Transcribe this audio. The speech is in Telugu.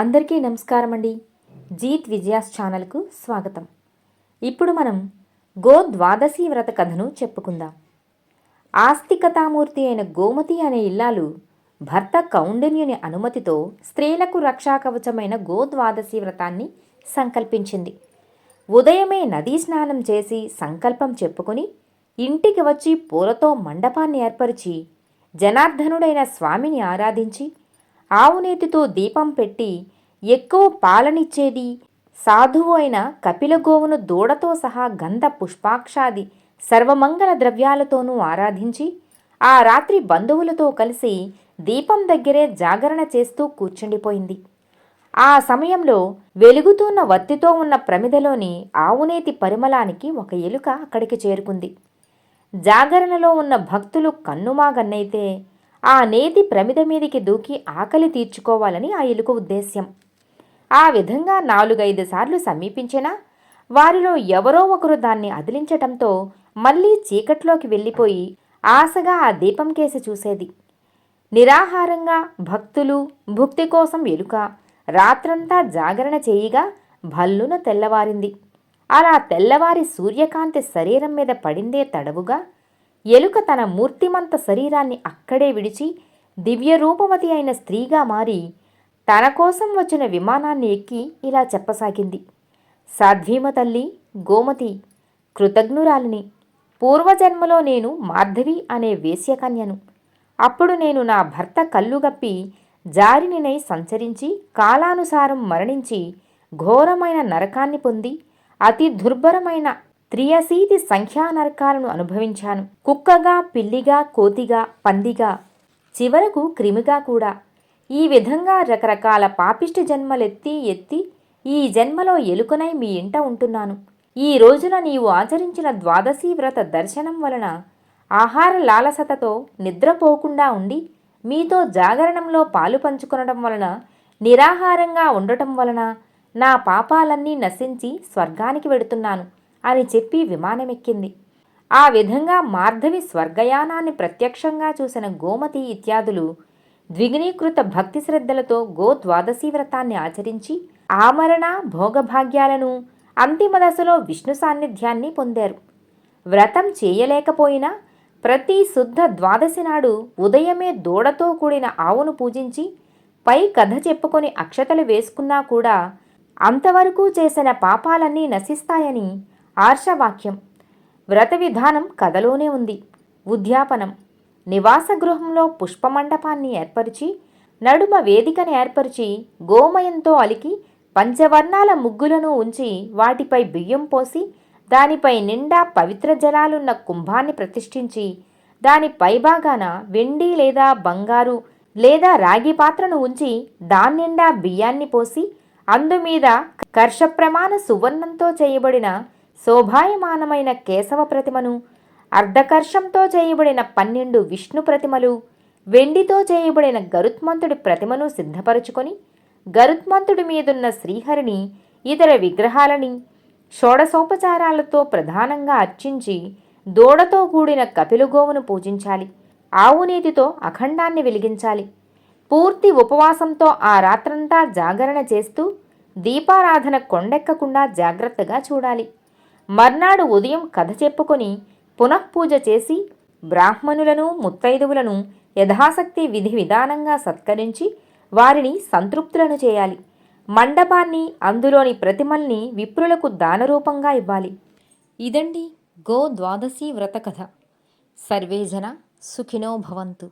అందరికీ నమస్కారం అండి జీత్ విజయాస్ ఛానల్కు స్వాగతం. ఇప్పుడు మనం గో ద్వాదశి వ్రత కథను చెప్పుకుందాం. ఆస్తికతామూర్తి అయిన గోమతి అనే ఇల్లాలు భర్త కౌండిన్యుని అనుమతితో స్త్రీలకు రక్షాకవచమైన గో ద్వాదశి వ్రతాన్ని సంకల్పించింది. ఉదయమే నదీ స్నానం చేసి సంకల్పం చెప్పుకుని ఇంటికి వచ్చి పూలతో మండపాన్ని ఏర్పరిచి జనార్దనుడైన స్వామిని ఆరాధించి ఆవునేతితో దీపం పెట్టి ఎక్కువ పాలనిచ్చేది సాధువు అయిన కపిలగోవును దూడతో సహా గంధ పుష్పాక్షాది సర్వమంగళ ద్రవ్యాలతోనూ ఆరాధించి ఆ రాత్రి బంధువులతో కలిసి దీపం దగ్గరే జాగరణ చేస్తూ కూర్చుండిపోయింది. ఆ సమయంలో వెలుగుతున్న వత్తితో ఉన్న ప్రమిదలోని ఆవునేతి పరిమళానికి ఒక ఎలుక అక్కడికి చేరుకుంది. జాగరణలో ఉన్న భక్తులు కన్నుమాగన్నైతే ఆ నేతి ప్రమిద మీదికి దూకి ఆకలి తీర్చుకోవాలని ఆ ఎలుక ఉద్దేశ్యం. ఆ విధంగా నాలుగైదు సార్లు సమీపించినా వారిలో ఎవరో ఒకరు దాన్ని అదిలించటంతో మళ్ళీ చీకట్లోకి వెళ్ళిపోయి ఆశగా ఆ దీపం కేసి చూసేది. నిరాహారంగా భక్తులు భుక్తి కోసం ఎలుక రాత్రంతా జాగరణ చేయిగా భల్లున తెల్లవారింది. అలా తెల్లవారి సూర్యకాంతి శరీరం మీద పడిందే తడవుగా ఎలుక తన మూర్తిమంత శరీరాన్ని అక్కడే విడిచి దివ్యరూపవతి అయిన స్త్రీగా మారి తన కోసం వచ్చిన విమానాన్ని ఎక్కి ఇలా చెప్పసాగింది. సాధ్వీమ తల్లి గోమతి కృతజ్ఞురాలిని పూర్వజన్మలో నేను మాధవి అనే వేశ్యకన్యను. అప్పుడు నేను నా భర్త కళ్ళుగప్పి జారినినై సంచరించి కాలానుసారం మరణించి ఘోరమైన నరకాన్ని పొంది అతి దుర్భరమైన త్రియసీతి సంఖ్యా నరకాలను అనుభవించాను. కుక్కగా పిల్లిగా కోతిగా పందిగా చివరకు క్రిమిగా కూడా. ఈ విధంగా రకరకాల పాపిష్టి జన్మలెత్తి ఎత్తి ఈ జన్మలో ఎలుకనై మీ ఇంట ఉంటున్నాను. ఈ రోజున నీవు ఆచరించిన ద్వాదశీ వ్రత దర్శనం వలన ఆహార లాలసతతో నిద్రపోకుండా ఉండి మీతో జాగరణంలో పాలు పంచుకొనడం వలన నిరాహారంగా ఉండటం వలన నా పాపాలన్నీ నశించి స్వర్గానికి వెడుతున్నాను. అని చెప్పి విమానమెక్కింది. ఆ విధంగా మార్ధవి స్వర్గయానాన్ని ప్రత్యక్షంగా చూసిన గోమతి ఇత్యాదులు ద్విగుణీకృత భక్తి శ్రద్ధలతో గో ద్వాదశీ వ్రతాన్ని ఆచరించి ఆమరణ భోగభాగ్యాలను అంతిమ దశలో విష్ణు సాన్నిధ్యాన్ని పొందారు. వ్రతం చేయలేకపోయినా ప్రతి శుద్ధ ద్వాదశి నాడు ఉదయమే దూడతో కూడిన ఆవును పూజించి పై కథ చెప్పుకొని అక్షతలు వేసుకున్నా కూడా అంతవరకు చేసిన పాపాలన్నీ నశిస్తాయని ఆర్షవాక్యం. వ్రత విధానం కథలోనే ఉంది. ఉద్యాపనం. నివాస గృహంలో పుష్పమండపాన్ని ఏర్పరిచి నడుమ వేదికను ఏర్పరిచి గోమయంతో అలికి పంచవర్ణాల ముగ్గులను ఉంచి వాటిపై బియ్యం పోసి దానిపై నిండా పవిత్ర జలాలున్న కుంభాన్ని ప్రతిష్ఠించి దాని పైభాగాన వెండి లేదా బంగారు లేదా రాగి పాత్రను ఉంచి దాన్నిండా బియ్యాన్ని పోసి అందుమీద కర్షప్రమాణ సువర్ణంతో చేయబడిన శోభాయమానమైన కేశవ ప్రతిమను అర్ధకర్షంతో చేయబడిన పన్నెండు విష్ణు ప్రతిమలు వెండితో చేయబడిన గరుత్మంతుడి ప్రతిమను సిద్ధపరుచుకొని గరుత్మంతుడి మీదున్న శ్రీహరిని ఇతర విగ్రహాలని షోడసోపచారాలతో ప్రధానంగా అర్చించి దూడతో కూడిన కపిలుగోవును పూజించాలి ఆవునీతితో అఖండాన్ని వెలిగించాలి. పూర్తి ఉపవాసంతో ఆ రాత్రంతా జాగరణ చేస్తూ దీపారాధన కొండెక్కకుండా జాగ్రత్తగా చూడాలి. మర్నాడు ఉదయం కథ చెప్పుకొని పునఃపూజ చేసి బ్రాహ్మణులను ముత్తైదువులను యథాశక్తి విధి విధానంగా సత్కరించి వారిని సంతృప్తులను చేయాలి. మండపాన్ని అందులోని ప్రతిమల్ని విప్రులకు దానరూపంగా ఇవ్వాలి. ఇదండి గో ద్వాదశి వ్రత కథ. సర్వేజన సుఖినో భవంతు.